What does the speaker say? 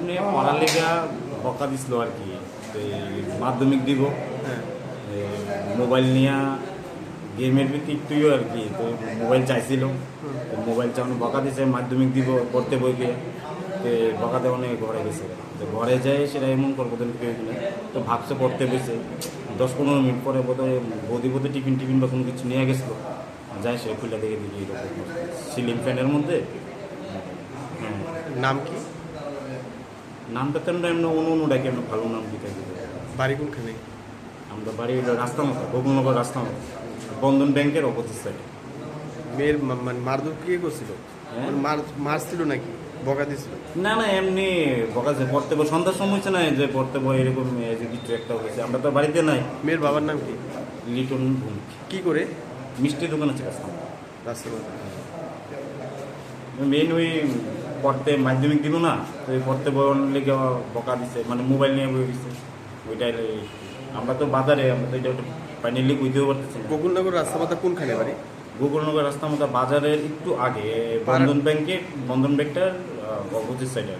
এমনি পড়ালেখা বকা দিছিল আর কি। মাধ্যমিক দিব। হ্যাঁ। মোবাইল নিয়ে গেমের ভিত্তিক তুইও আর কি তো মোবাইল চাইছিল। মোবাইল চাওয়ানো বকা দিছে মাধ্যমিক দিব পড়তে বইকে তো বকা দেওয়া অনেক ঘরে গেছে। তো ঘরে যায় সেটা এমন করব তো তো ভাবছে পড়তে বসে দশ পনেরো মিনিট পরে বোধহয় বৌদি বোধহয় টিফিন টিফিন বা কোনো কিছু নিয়ে গেছিল। যায় সে খুলে দেখে দেখি সিলিং ফ্যানের মধ্যে? নাম কি? নামটা আমরা এমন অন্য অন্য ডাকি আমরা ভালো নাম দিতে বাড়ি কোনখানে আমরা বাড়ি রাস্তা মতো গোকুলনগর রাস্তা মতো বন্ধন ব্যাংকের অপোজিট সাইডে মেয়ের মানে মারধর কে করছিল? হ্যাঁ? মার মারছিল নাকি? বকা দিছিল? না না এমনি বকাছে পড়তে বই সন্ধ্যার সময় হচ্ছে না যে পড়তে বই এরকম যে কিছু একটা হয়েছে। আমরা তো বাড়িতে নাই। মেয়ের বাবার নাম কি? লিটন ভূমিক কি করে? মিষ্টি দোকান আছে রাস্তার মধ্যে মেন ওই পড়তে মাধ্যমিক দিব না তো এই পড়তে বয়ন লেগে বকা দিছে মানে মোবাইল নিয়ে বই দিছে ওইটাই আমরা তো বাজারে আমরা তো এটা ফাইনালি বুঝতেও পারতেছি গোকুলনগর রাস্তা মাথা কোনখানে বাড়ি? গোকুলনগর রাস্তা মাথা বাজারের একটু আগে বন্ধন ব্যাংকে বন্ধন ব্যাংকটার অপোজিট সাইডে